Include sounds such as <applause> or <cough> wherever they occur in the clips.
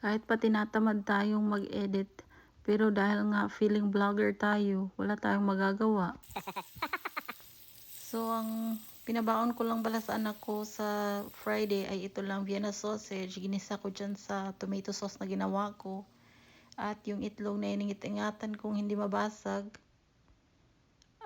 Kahit pa tinatamad tayong mag-edit, pero dahil nga feeling vlogger tayo, wala tayong magagawa. So, ang pinabaon ko lang pala sa anak ko sa Friday ay ito lang, Vienna sausage. Ginisa ko dyan sa tomato sauce na ginawa ko. At yung itlog na iningit-ingatan kung hindi mabasag.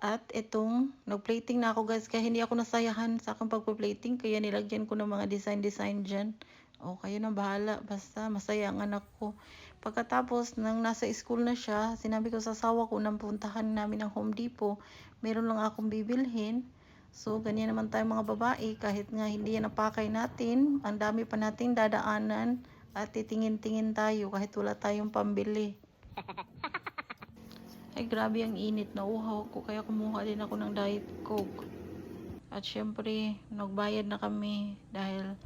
At itong, nag-plating na ako guys, kaya hindi ako nasayahan sa akong pagpa-plating. Kaya nilagyan ko ng mga design-design dyan. O, kayo na bahala. Basta, masaya ang anak ko. Pagkatapos, nang nasa school na siya, sinabi ko sa asawa ko nang puntahan namin ang Home Depot. Meron lang akong bibilhin. So, ganyan naman tayo mga babae. Kahit nga hindi yan napakay natin, ang dami pa nating dadaanan at titingin-tingin tayo kahit wala tayong pambili. <laughs> Ay, grabe ang init. Nauhaw ko. Kaya kumuha din ako ng Diet Coke. At syempre, nagbayad na kami dahil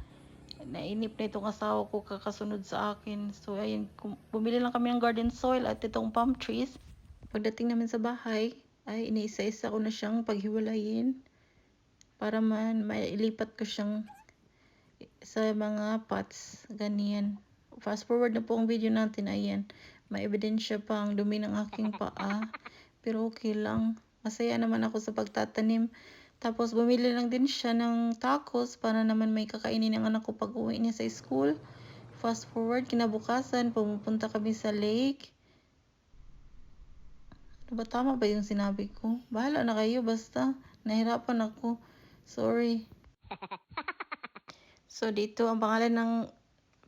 nainip na itong asawa ko kakasunod sa akin. So, ayun, bumili lang kami ng garden soil at itong palm trees. Pagdating namin sa bahay, ay iniisa-isa ko na siyang paghiwalayin para man mailipat ko siyang sa mga pots. Ganyan. Fast forward na po ang video natin. Ayan. May ebidensya pa ang dumi ng aking paa. Pero okay lang. Masaya naman ako sa pagtatanim. Tapos bumili lang din siya ng tacos para naman may kakainin ng anak ko pag uwi niya sa school. Fast forward, kinabukasan, pumupunta kami sa lake. Ano ba tama ba yung sinabi ko? Bahala na kayo, basta nahirapan ako. Sorry. <laughs> So, dito, ang pangalan ng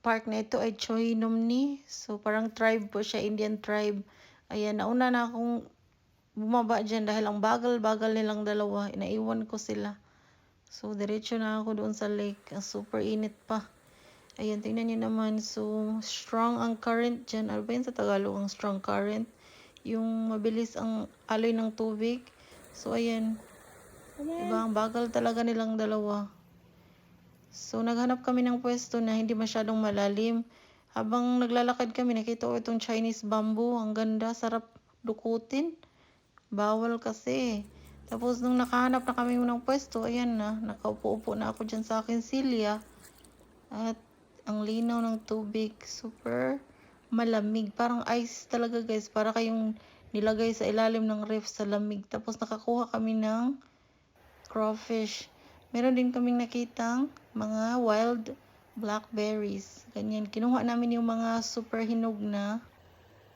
park na ito ay Choi Numni. So, parang tribe po siya, Indian tribe. Ayan, nauna na akong bumaba dyan dahil ang bagal-bagal nilang dalawa. Inaiwan ko sila. So, diretso na ako doon sa lake. Ang super init pa. Ayan, tingnan nyo naman. So, strong ang current dyan. Ano ba yun sa Tagalog ang strong current? Yung mabilis ang aloy ng tubig. So, ayan. Diba, ang bagal talaga nilang dalawa. So, naghanap kami ng pwesto na hindi masyadong malalim. Habang naglalakad kami, nakita ko itong Chinese bamboo. Ang ganda, sarap dukutin. Bawal kasi. Tapos, nung nakahanap na kami ng pwesto, ayan na, nakaupo-upo na ako dyan sa akin silya. At, ang linaw ng tubig, super malamig. Parang ice talaga guys. Para kayong nilagay sa ilalim ng ref sa lamig. Tapos, nakakuha kami ng crawfish. Meron din kaming nakitang mga wild blackberries. Ganyan. Kinuha namin yung mga super hinog na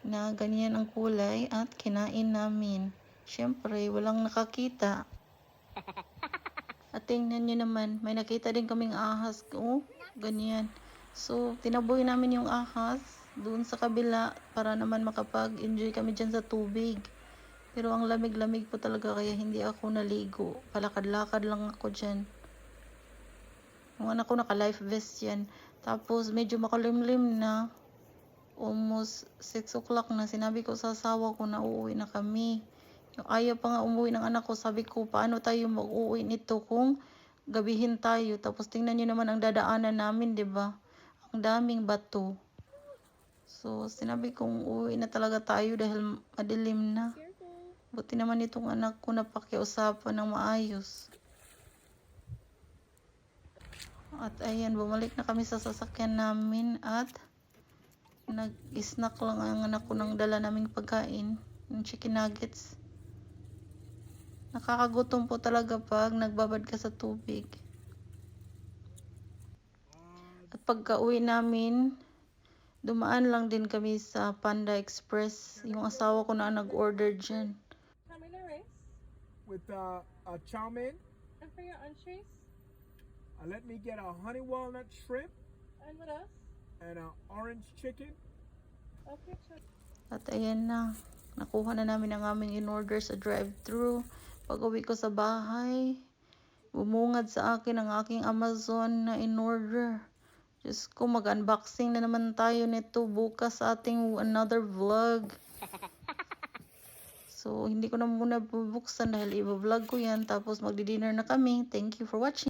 na ganyan ang kulay at kinain namin. Siyempre, walang nakakita. At tingnan nyo naman, may nakita din kaming ahas. Oh, ganyan. So, tinaboy namin yung ahas doon sa kabila para naman makapag-enjoy kami dyan sa tubig. Pero ang lamig-lamig po talaga kaya hindi ako naligo. Palakad-lakad lang ako dyan. Yung anak ko naka-life vest yan. Tapos medyo makulimlim na. Almost 6 o'clock na. Sinabi ko sa asawa ko na uuwi na kami. Yung ayaw pa nga umuwi ng anak ko. Sabi ko, paano tayo mag-uwi nito kung gabihin tayo. Tapos tingnan nyo naman ang dadaanan namin, ba Ang daming bato. So, sinabi kong uuwi na talaga tayo dahil madilim na. Buti naman itong anak ko na pakiusapan ng maayos. At ayan, bumalik na kami sa sasakyan namin at nag-snack lang ang anak ko ng dala naming pagkain, ng chicken nuggets. Nakakagutom po talaga pag nagbabad ka sa tubig. At pagka uwi namin, dumaan lang din kami sa Panda Express. Yung asawa ko na nag-order dyan. With uh, a chow mein. And for your entrees. Uh, let me get a honey walnut shrimp And what else? and an orange chicken. Okay, sure. At ayan na, nakuha na namin ang aming in-order sa drive-thru. Pag uwi ko sa bahay, bumungad sa akin ang aking Amazon na in-order. Diyos ko, mag-unboxing na naman tayo nito bukas sa ating another vlog. <laughs> So, hindi ko na muna bubuksan dahil i-vlog ko yan. Tapos magdi-dinner na kami. Thank you for watching.